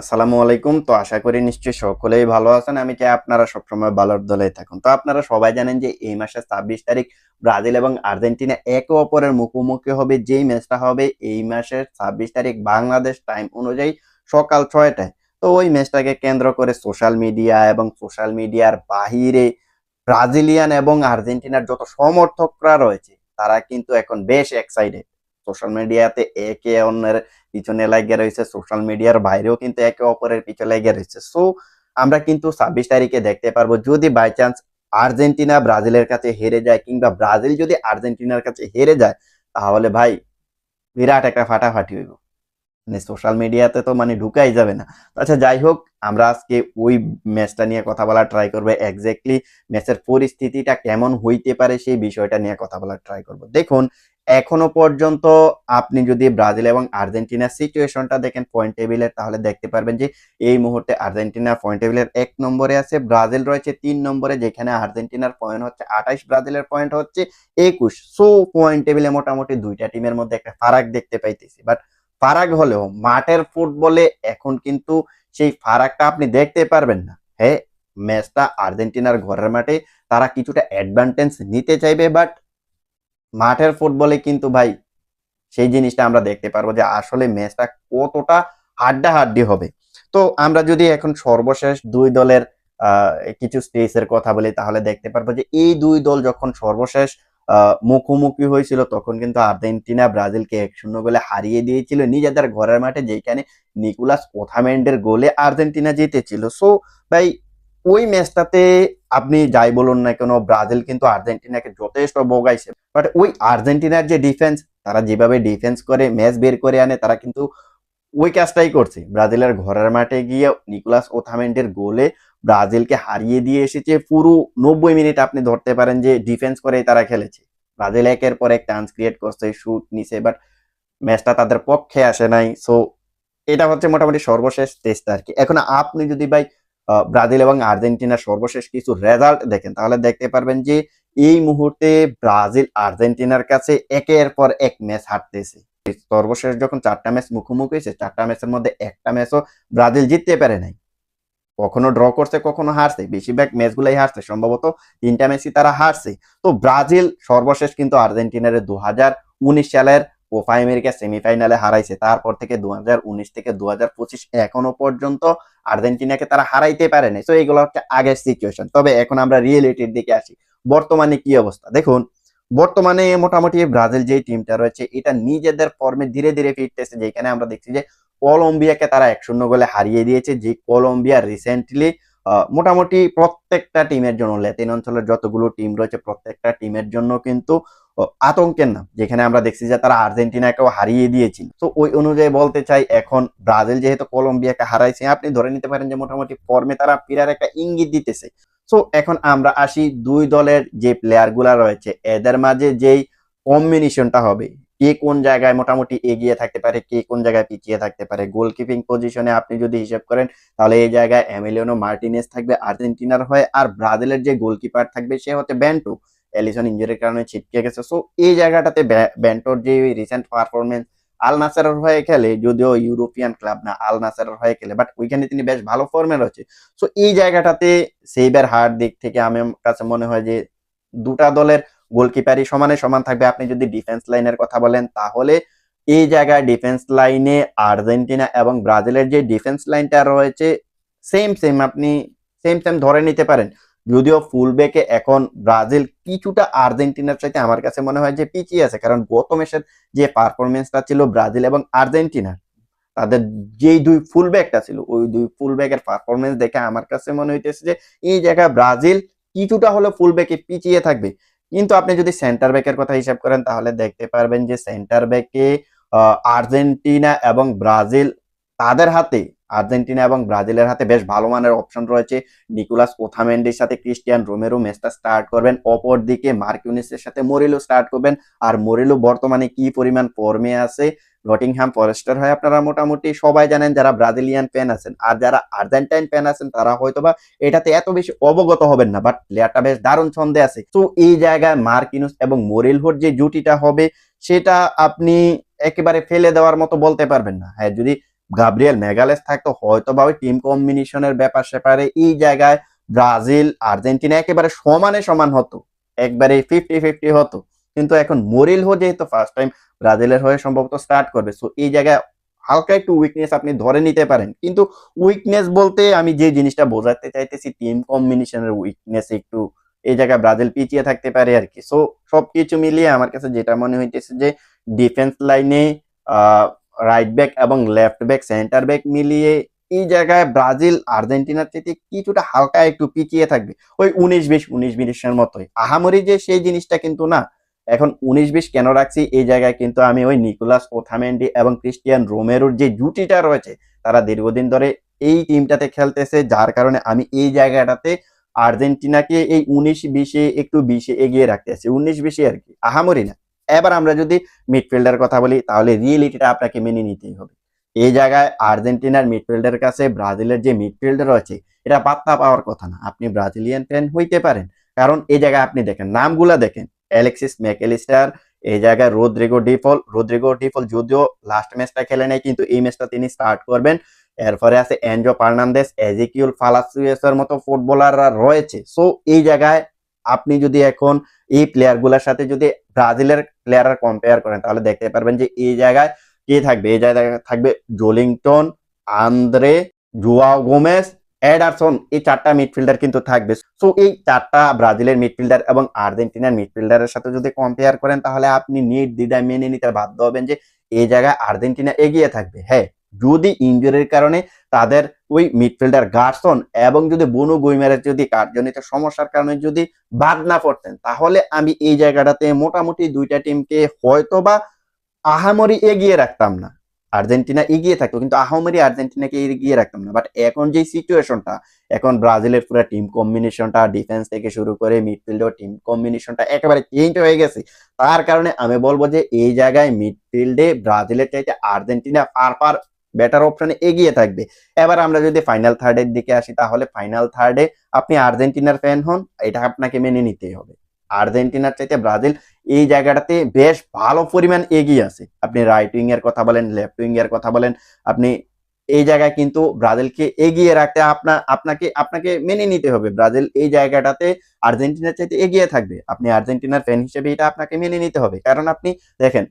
আসসালামু আলাইকুম। তো আশা করি নিশ্চয়ই সকলেই ভালো আছেন। আমি চাই আপনারা সবসময় ভালোর দলে থাকুন। তো আপনারা সবাই জানেন যে এই মাসের ছাব্বিশ তারিখ ব্রাজিল এবং আর্জেন্টিনা একে অপরের মুখোমুখি হবে। যেই ম্যাচটা হবে এই মাসের ছাব্বিশ তারিখ বাংলাদেশ টাইম অনুযায়ী সকাল ছয়টায়। তো ওই ম্যাচটাকে কেন্দ্র করে সোশ্যাল মিডিয়া এবং সোশ্যাল মিডিয়ার বাহিরে ব্রাজিলিয়ান এবং আর্জেন্টিনার যত সমর্থকরা রয়েছে, তারা কিন্তু এখন বেশ এক্সাইটেড সোশ্যাল মিডিয়াতে একে অন্যের পিছনে লাগিয়ে রয়েছে। সোশ্যাল মিডিয়ার বাইরেও কিন্তু একে অপরের পিছনে লেগে রয়েছে। সো আমরা কিন্তু ছাব্বিশ তারিখে দেখতে পারব, যদি বাই চান্স আর্জেন্টিনা ব্রাজিলের কাছে হেরে যায় কিংবা ব্রাজিল যদি আর্জেন্টিনার কাছে হেরে যায়, তাহলে ভাই বিরাট একটা ফাটাফাটি হইব। মানে সোশ্যাল মিডিয়াতে তো মানে ঢুকাই যাবে না। আচ্ছা যাই হোক, আমরা আজকে ওই ম্যাচটা নিয়ে কথা বলা ট্রাই করব। এক্স্যাক্টলি ম্যাচের পরিস্থিতিটা কেমন হইতে পারে সেই বিষয়টা নিয়ে কথা বলার ট্রাই করব। দেখুন এখনও পর্যন্ত আপনি যদি ব্রাজিল এবং আর্জেন্টিনার সিচুয়েশনটা দেখেন পয়েন্ট টেবিলের তাহলে দেখতে পারবেন যে এই মুহূর্তে আর্জেন্টিনা পয়েন্ট টেবিলের এক নম্বরে আছে, ব্রাজিল রয়েছে তিন নম্বরে, যেখানে আর্জেন্টিনার পয়েন্ট হচ্ছে আঠাইশ, ব্রাজিলের পয়েন্ট হচ্ছে একুশ। সো পয়েন্ট টেবিলে মোটামুটি দুইটা টিমের মধ্যে একটা ফারাক দেখতে পাইতেছি। বাট ফারাক হলেও মাঠের ফুটবলে এখন কিন্তু সেই ফারাকটা আপনি দেখতে পারবেন না। হ্যাঁ ম্যাচটা আর্জেন্টিনার ঘরের মাঠে তারা কিছুটা অ্যাডভান্টেজ নিতে চাইবে বাট মাঠের ফুটবলে কিন্তু ভাই, সেই জিনিসটা আমরা দেখতে পারব যে আসলে ম্যাচটা কতটা হাড্ডাহাড্ডি হবে। তো আমরা যদি এখন সর্বশেষ দুই দলের কিছু স্টেজের কথা বলি, তাহলে দেখতে পারব যে এই দুই দল যখন সর্বশেষ মুখোমুখি হয়েছিল, তখন কিন্তু আর্জেন্টিনা ব্রাজিলকে এক শূন্য গোলে হারিয়ে দিয়েছিল নিজেদের ঘরের মাঠে, যেখানে নিকোলাস ওথামেন্ডের গোলে আর্জেন্টিনা জিতেছিল। সো ভাই, ওই ম্যাচটাতে আপনি যাই বলুন না কেন, ব্রাজিল কিন্তু আর্জেন্টিনাকে যথেষ্ট বগাইছে। বাট ওই আর্জেন্টিনার যে ডিফেন্স তারা যেভাবে ডিফেন্স করে ম্যাচ বের করে আনে, তারা কিন্তু ওই কাজটাই করছে। ব্রাজিলের ঘরের মাঠে গিয়ে নিকোলাস ওথামেন্টের গোলে ব্রাজিলকে হারিয়ে দিয়ে এসেছে। পুরো নব্বই মিনিট আপনি ধরতে পারেন যে ডিফেন্স করে তারা খেলেছে। ব্রাজিল একের পর এক চান্স ক্রিয়েট করছে শুট নিছে বাট ম্যাচটা তাদের পক্ষে আসে নাই। সো এটা হচ্ছে মোটামুটি সর্বশেষ টেস্ট আর কি। এখন আপনি যদি ভাই ব্রাজিল এবং আর্জেন্টিনার সর্বশেষ কিছু রেজাল্ট দেখেন। তাহলে দেখতে পারবেন যে, এই মুহূর্তে ব্রাজিল আর্জেন্টিনার কাছে একের পর এক ম্যাচ হারতেছে। সর্বশেষ যখন চারটা ম্যাচ মুখোমুখি হয়েছে, চারটা ম্যাচের মধ্যে একটা ম্যাচও ব্রাজিল জিততে পারে নাই। কখনো ড্র করছে, কখনো হারছে, বেশিরভাগ ম্যাচগুলাই হারছে, সম্ভবত তিনটা ম্যাচই তারা হারছে। তো ব্রাজিল সর্বশেষ কিন্তু আর্জেন্টিনার দু সালের কোপা আমেরিকা সেমিফাইনালে হারাইছে। তারপর থেকে দু থেকে দু এখনও পর্যন্ত আর্জেন্টিনাকে তারা হারাইতে পারেনি তো এইগুলো হচ্ছে আগের সিচুয়েশন তবে এখন আমরা রিয়েলিটির দিকে আসি। বর্তমানে কি অবস্থা? দেখুন, বর্তমানে মোটামুটি ব্রাজিল যে টিমটা রয়েছে, এটা নিজেদের ফর্মে ধীরে ধীরে ফিরতেছে। যেখানে আমরা দেখছি যে কলম্বিয়াকে তারা এক শূন্য গোলে হারিয়ে দিয়েছে, যে কলম্বিয়া রিসেন্টলি মোটামুটি প্রত্যেকটা টিমের জন্য ল্যাতিন অঞ্চলের যতগুলো টিম রয়েছে, প্রত্যেকটা টিমের জন্য কিন্তু আতঙ্কের নাম, যেখানে আমরা দেখছি যে তারা আর্জেন্টিনাকেও হারিয়ে দিয়েছিল। তো ওই অনুযায়ী বলতে চাই, এখন ব্রাজিল যেহেতু কলম্বিয়াকে হারাইছে, আপনি ধরে নিতে পারেন যে মোটামুটি ফর্মে তারা ফিরার একটা ইঙ্গিত দিতেছে। সো এখন আমরা আসি দুই দলের যে প্লেয়ারগুলা রয়েছে, এদের মাঝে যেই কম্বিনেশনটা হবে, কে কোন জায়গায় মোটামুটি এগিয়ে থাকতে পারে, কে কোন জায়গায় পিছিয়ে থাকতে পারে। গোলকিপিং পজিশনে আপনি যদি হিসাব করেন, তাহলে এই জায়গায় এমিলিয়ানো মার্টিনেস থাকবে আর্জেন্টিনার হয়ে, আর ব্রাজিলের যে গোলকিপার থাকবে, সে হচ্ছে ব্যান্টো এলিসন ইঞ্জুরির কারণে ছিটকে গেছে। সো এই জায়গাটাতে ব্য- ব্যান্টোর যে রিসেন্ট পারফরমেন্স আল নাসারের হয়ে খেলে, যদিও ইউরোপিয়ান ক্লাব না, আল নাসারের হয়ে খেলে বাট ওইখানে তিনি বেশ ভালো ফর্মে রয়েছে সো এই জায়গাটাতে সেইবার হার দিক থেকে আমার কাছে মনে হয় যে, দুটা দলের গোলকিপারই সমানে সমান থাকবে। আপনি যদি ডিফেন্স লাইনের কথা বলেন, তাহলে এই জায়গায় ডিফেন্স লাইনে আর্জেন্টিনা এবং ব্রাজিলের যে ডিফেন্স লাইনটা রয়েছে সেম সেম আপনি সেম সেম ধরে নিতে পারেন। যদিও ফুল ব্যাকে এখন ব্রাজিল কিছুটা আর্জেন্টিনার চাইতে আমার কাছে মনে হয় যে পিছিয়ে আছে, কারণ গত ম্যাচের যে পারফরমেন্সটা ছিল ব্রাজিল এবং আর্জেন্টিনার তাদের যেই দুই ফুল ব্যাকটা ছিল, ওই দুই ফুল ব্যাকের পারফরমেন্স দেখে আমার কাছে মনে হইতেছে যে এই জায়গায় ব্রাজিল কিছুটা হলো ফুল ব্যাকে পিছিয়ে থাকবে। কিন্তু আপনি যদি সেন্টার ব্যাকের কথা হিসাব করেন, তাহলে দেখতে পারবেন যে সেন্টার ব্যাকে আর্জেন্টিনা এবং ব্রাজিল তাদের হাতে আর্জেন্টিনা এবং ব্রাজিলের হাতে বেশ ভালো মানের অপশন রয়েছে। নিকোলাস ওথামেন্ডির সাথে ক্রিস্টিয়ান রোমেরো ম্যাচটা স্টার্ট করবেন। অপর দিকে মার্কিউনিসের সাথে মোরেলো স্টার্ট করবেন। আর মোরেলো বর্তমানে কি পরিমাণ ফর্মে আছে? নটিংহ্যাম ফরেস্টার হয় আপনারা মোটামুটি সবাই জানেন যারা ব্রাজিলিয়ান ফ্যান আছেন। আর যারা আর্জেন্টাইন ফ্যান আছেন, তারা হয়তোবা এটাতে এত বেশি অবগত হবেন না বাট প্লেয়ারটা বেশ দারুণ ছন্দে আছে। তো এই জায়গায় মার্কিনুস এবং মোরেলহোর যে জুটিটা হবে, সেটা আপনি একেবারে ফেলে দেওয়ার মতো বলতে পারবেন না। হ্যাঁ যদি গাব্রিয়েল মেগালেস থাকতো হয়তো বা ওই টিম কম্বিনেশনের ব্যাপার সেপারে এই জায়গায় ব্রাজিল, আর্জেন্টিনা একেবারে সমানে সমান হতো, একবারে ফিফটি ফিফটি হতো। কিন্তু এখন মরিল হো যেহেতু ফার্স্ট টাইম ব্রাজিলের হয়ে সম্ভবত স্টার্ট করবে সো এই জায়গায় হালকা একটু উইকনেস আপনি ধরে নিতে পারেন। কিন্তু উইকনেস বলতে আমি যে জিনিসটা বোঝাতে চাইতেছি টিম কম্বিনেশনের উইকনেস একটু এই জায়গায় ব্রাজিল পিছিয়ে থাকতে পারে আর কি। সো সবকিছু মিলিয়ে আমার কাছে যেটা মনে হইতেছে যে ডিফেন্স লাইনে রাইট ব্যাক এবং লেফট ব্যাক সেন্টার ব্যাক মিলিয়ে এই জায়গায় ব্রাজিল আর্জেন্টিনার থেকে কিছুটা হালকা একটু পিছিয়ে থাকবে। ওই উনিশ বিশ, উনিশ বিশের মতোই। আহামরি যে সেই জিনিসটা কিন্তু না, এখন উনিশ বিশ কেন রাখছি এই জায়গায় কিন্তু আমি ওই নিকোলাস ওথামেন্ডি এবং ক্রিস্টিয়ান রোমেরোর যে জুটিটা রয়েছে, তারা দীর্ঘদিন ধরে এই টিমটাতে খেলতেছে, যার কারণে আমি এই জায়গাটাতে আর্জেন্টিনাকে এই উনিশ বিশে একটু বিশে এগিয়ে রাখতেছি উনিশ বিশে আর কি। আহামরি না। এবার আমরা যদি মিডফিল্ডার কথা বলি, তাহলে রিয়েলিটিটা আপনাকে মেনে নিতেই হবে। এই জায়গায় আর্জেন্টিনার মিডফিল্ডের কাছে ব্রাজিলের যে মিডফিল্ডার রয়েছে, এটা পাত্তা পাওয়ার কথা না। আপনি ব্রাজিলিয়ান ফ্যান হইতে পারেন। কারণ এই জায়গায় আপনি দেখেন, নামগুলা দেখেন। অ্যালেক্সিস ম্যাকেলিস্টার এই জায়গায় Rodrigo De Paul Rodrigo De Paul যদিও লাস্ট ম্যাচটা খেলে নেই, কিন্তু এই ম্যাচটা তিনি স্টার্ট করবেন। এরপরে আছে এনজো ফার্নান্দেস এজিকিউল ফালাসুয়েসের মতো ফুটবলাররা রয়েছে। সো এই জায়গায় আপনি যদি এখন এই প্লেয়ারগুলার সাথে যদি ব্রাজিলের প্লেয়ার কম্পেয়ার করেন, তাহলে দেখতে পারবেন যে এই জায়গায় কে থাকবে? এই জায়গায় থাকবে Joelinton Andre Joao Gomes Ederson এই চারটা মিডফিল্ডার কিন্তু থাকবে। সো এই চারটা ব্রাজিলের মিডফিল্ডার এবং আর্জেন্টিনার মিডফিল্ডারের সাথে যদি কম্পেয়ার করেন, তাহলে আপনি নিট নির্দ্বিধায় মেনে নিতে বাধ্য হবেন যে এই জায়গায় আর্জেন্টিনা এগিয়ে থাকবে। হ্যাঁ যদি ইঞ্জুরির কারণে তাদের ওই মিডফিল্ডার গার্সন এবং যদি বনু গুইমারের যদি কার্যজনিত সমস্যার কারণে যদি বাদ না পড়তেন, তাহলে আমি এই জায়গাটাতে মোটামুটি দুইটা টিমকে হয়তো বা আহামরি এগিয়ে রাখতাম না। আর্জেন্টিনা এগিয়ে থাকতো, কিন্তু আহামরি আর্জেন্টিনাকে এগিয়ে রাখতাম না। বাট এখন যে সিচুয়েশনটা এখন ব্রাজিলের পুরো টিম কম্বিনেশনটা ডিফেন্স থেকে শুরু করে মিডফিল্ডের টিম কম্বিনেশনটা একেবারে চেঞ্জ হয়ে গেছে। তার কারণে আমি বলব যে এই জায়গায় মিডফিল্ডে ব্রাজিলের চাইতে আর্জেন্টিনা পার পার বেটার অপশনে এগিয়ে থাকবে। এবার আমরা যদি ফাইনাল থার্ডের দিকে আসি, তাহলে ফাইনাল থার্ডে আপনি আর্জেন্টিনার ফ্যান হন, এটা আপনাকে মেনে নিতেই হবে। আর্জেন্টিনার চাইতে ব্রাজিল এই জায়গাটাতে বেশ ভালো পরিমাণ এগিয়ে আছে। আপনি রাইট উইং এর কথা বলেন লেফট উইং এর কথা বলেন, আপনি এই জায়গায় কিন্তু ব্রাজিলকে এগিয়ে রাখতে আপনার আপনাকে আপনাকে মেনে নিতে হবে। ব্রাজিল এই জায়গাটাতে আর্জেন্টিনার চাইতে এগিয়ে থাকবে। আপনি আর্জেন্টিনার ফ্যান হিসেবে এটা আপনাকে মেনে নিতে হবে। কারণ আপনি দেখেন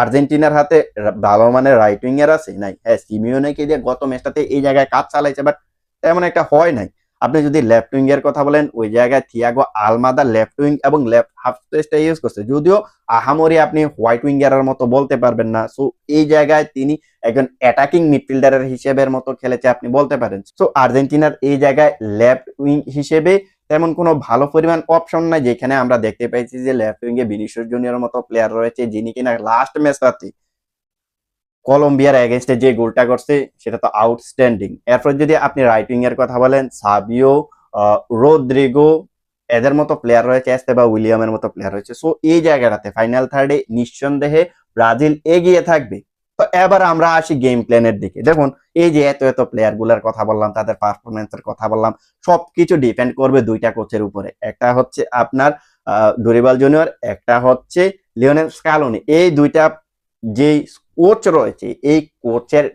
আর্জেন্টিনার হাতে ভালো মানে রাইট উইং এর আছে? নাই। হ্যাঁ সিমিওনেকে দিয়ে গত ম্যাচটাতে এই জায়গায় কাজ চালাইছে বাট তেমন একটা হয় নাই। আপনি যদি লেফট উইং এর কথা বলেন, ওই জায়গায় থিয়াগো আলমাদা লেফট উইং এবং লেফট হাফ স্পেসটা ইউজ করছে। যদিও আহামরি আপনি হোয়াইট উইং এর মতো বলতে পারবেন না। সো এই জায়গায় তিনি একজন অ্যাটাকিং মিডফিল্ডারের হিসেবের মতো খেলেছে, আপনি বলতে পারেন। সো আর্জেন্টিনার এই জায়গায় লেফট উইং হিসেবে তেমন কোনো ভালো পরিমাণ অপশন নাই, যেখানে আমরা দেখতে পাইছি যে লেফট উইং এ বিনিশিয়াস জুনিয়র মতো প্লেয়ার রয়েছে, যিনি কিনা লাস্ট ম্যাচটাতে কলম্বিয়ার এগেনস্টে যে গোলটা করছে, সেটা তো আউটস্ট্যান্ডিং এরপর যদি আপনি রাইট এর কথা বলেন সাবিও রোদ্রিগো এদের মতো প্লেয়ার রয়েছে, এস্তেবা উইলিয়ামের মতো প্লেয়ার রয়েছে। সো এই জায়গাটাতে ফাইনাল থার্ডে নিঃসন্দেহে ব্রাজিল এগিয়ে থাকবে। তো এবার আমরা আসি গেম প্ল্যানের দিকে। দেখুন, এই যে এত এত প্লেয়ারগুলার কথা বললাম, তাদের পারফরমেন্সের কথা বললাম, সবকিছু ডিপেন্ড করবে দুইটা কোচের উপরে। একটা হচ্ছে আপনার ডোরিবাল জুনিয়র একটা হচ্ছে লিওনেল স্কালোনি এই দুইটা যে কোচ রয়েছে, এই কোচের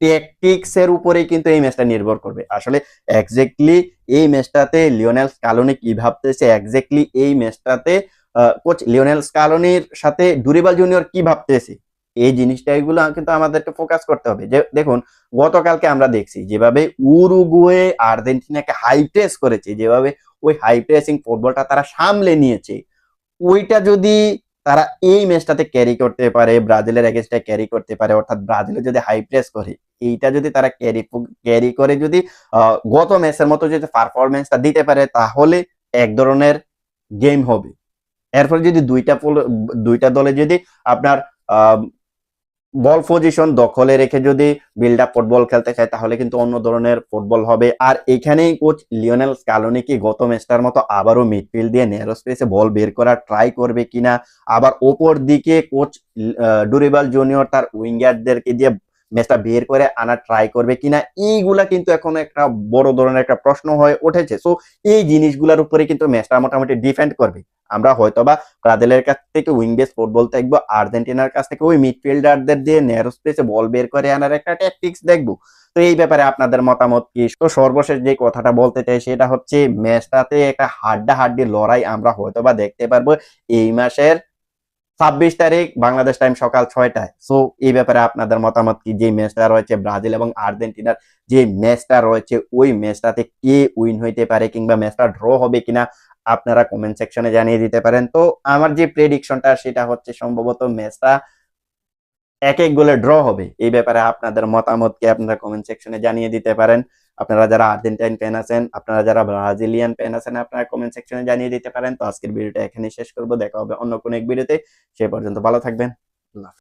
ট্যাকটিক্স এর উপরেই কিন্তু এই ম্যাচটা নির্ভর করবে। আসলে এক্স্যাক্টলি এই ম্যাচটাতে লিওনেল স্কালোনি কি ভাবতেছে এক্স্যাক্টলি এই ম্যাচটাতে কোচ লিওনেল স্কালোনির সাথে ডুরিবাল জুনিয়র কি ভাবতেছে? এই জিনিসটা এগুলো কিন্তু আমাদেরকে ফোকাস করতে হবে। যে দেখুন, গতকালকে আমরা দেখছি যেভাবে উরুগুয়ে আর্জেন্টিনাকে হাই প্রেস করেছে, যেভাবে ওই হাই প্রেসিং ফুটবলটা তারা সামলে নিয়েছে, ওইটা যদি তারা এই ম্যাচটাতে ক্যারি করতে পারে, ব্রাজিলের এগেনস্টে ক্যারি করতে পারে, অর্থাৎ ব্রাজিলে যদি হাই প্রেস করে, এইটা যদি তারা ক্যারি ক্যারি করে যদি গত ম্যাচের মতো যদি পারফরমেন্সটা দিতে পারে, তাহলে এক ধরনের গেম হবে। এরপর যদি দুইটা দুইটা দলে যদি আপনার বল পজিশন দখলে রেখে যদি বিল্ড আপ ফুটবল খেলতে চায়, তাহলে কিন্তু অন্য ধরনের ফুটবল হবে। আর এখানেই কোচ লিওনেল স্কালোনি কি গত ম্যাচটার মতো আবারও মিডফিল্ড দিয়ে নেরো স্পেসে বল বের করার ট্রাই করবে কিনা? আবার ওপর দিকে কোচ ডুরিবাল জুনিয়র তার উইঙ্গারদেরকে দিয়ে ম্যাচটা বের করে আনার ট্রাই করবে কিনা? এইগুলা কিন্তু এখন একটা বড় ধরনের একটা প্রশ্ন হয়ে উঠেছে। সো এই জিনিসগুলোর উপরে কিন্তু ম্যাচটা মোটামুটি ডিফেন্ড করবে। আমরা হয়তোবা ব্রাজিলের কাছ থেকে উইং বেস ফুটবল দেখব, আর্জেন্টিনার কাছ থেকে ওই মিডফিল্ডারদের দিয়ে ন্যারো স্পেসে বল বের করে আনার একটা ট্যাকটিক্স দেখব। তো এই ব্যাপারে আপনাদের মতামত কি? তো সর্বশেষ যে কথাটা বলতে চাই সেটা হচ্ছে, ম্যাচটাতে একটা হাড্ডা হাড্ডি লড়াই আমরা হয়তোবা দেখতে পারব এই মাসের ছাব্বিশ তারিখ, বাংলাদেশ টাইম সকাল ছয়টায়। সো এই ব্যাপারে আপনাদের মতামত কি? যে ম্যাচটা রয়েছে ব্রাজিল এবং আর্জেন্টিনার, যে ম্যাচটা রয়েছে ওই ম্যাচটাতে কে উইন হইতে পারে কিংবা ম্যাচটা ড্র হবে কিনা আপনারা কমেন্ট সেকশনে জানিয়ে দিতে পারেন। তো আমার যে প্রেডিকশনটা সেটা হচ্ছে সম্ভবত ম্যাচটা এক এক গোলে ড্র হবে। এই ব্যাপারে আপনাদের মতামত কি আপনারা কমেন্ট সেকশনে জানিয়ে দিতে পারেন। আপনারা যারা আর্জেন্টাইন ফ্যান আছেন, আপনারা যারা ব্রাজিলিয়ান ফ্যান আছেন, আপনারা কমেন্ট সেকশনে জানিয়ে দিতে পারেন। তো আজকের ভিডিওটা এখানেই শেষ করব। দেখা হবে অন্য কোনো এক ভিডিওতে সে পর্যন্ত ভালো থাকবেন। আল্লাহ।